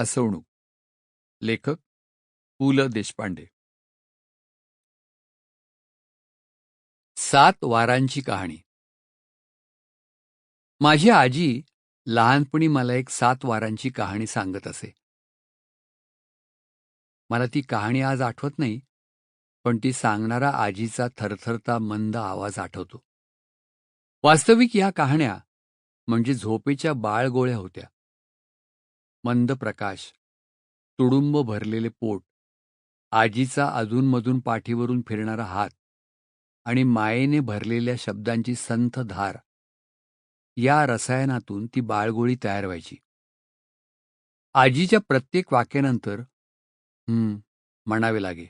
हसवणूक. लेखक पु. ल. देशपांडे. सात वारांची कहाणी. माझी आजी लहानपणी मला एक सात वारांची कहाणी सांगत असे. मला ती कहाणी आज आठवत नाही पण ती सांगणारा आजीचा थरथरता मंद आवाज आठवतो. वास्तविक या कहाण्या म्हणजे झोपेच्या बाळगोळ्या होत्या. मंद प्रकाश तुडुंब भरलेले पोट आजीचा अधूनमधून पाठीवरून फिरणारा हात आणि मायेने भरलेल्या शब्दांची संथ धार. या रसायनातून ती बाळगोळी तयार व्हायची. आजीच्या प्रत्येक वाक्यानंतर हम्म म्हणावे लागे.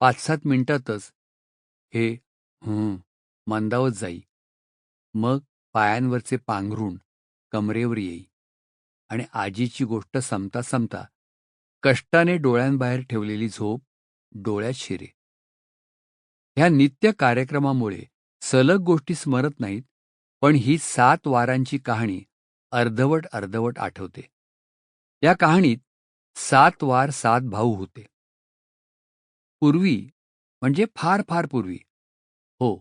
पाच सात मिनिटातच हे हम्म मंदावत जाई. मग पायांवरचे पांघरूण कमरेवर येई. आणि आजीची गोष्ट संपता संपता कष्टाने डोळ्यांबाहेर ठेवलेली झोप डोळ्यात शिरे. ह्या नित्य कार्यक्रमामुळे सलग गोष्टी स्मरत नाहीत पण ही सात वारांची कहाणी अर्धवट अर्धवट आठवते. या कहाणीत सात वार सात भाऊ होते. पूर्वी म्हणजे फार फार पूर्वी. हो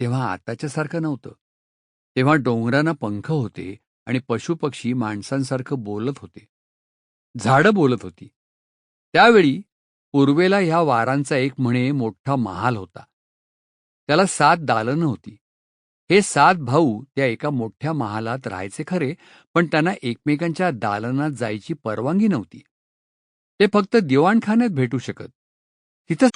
तेव्हा आताच्यासारखं नव्हतं. तेव्हा डोंगरांना पंख होते आणि पशुपक्षी माणसांसारखं बोलत होते. झाडं बोलत होती. त्यावेळी पूर्वेला ह्या वारांचा एक म्हणे मोठा महाल होता. त्याला सात दालनं होती. हे सात भाऊ त्या एका मोठ्या महालात राहायचे खरे पण त्यांना एकमेकांच्या दालनात जायची परवानगी नव्हती. ते फक्त दिवाणखान्यात भेटू शकत. तिथं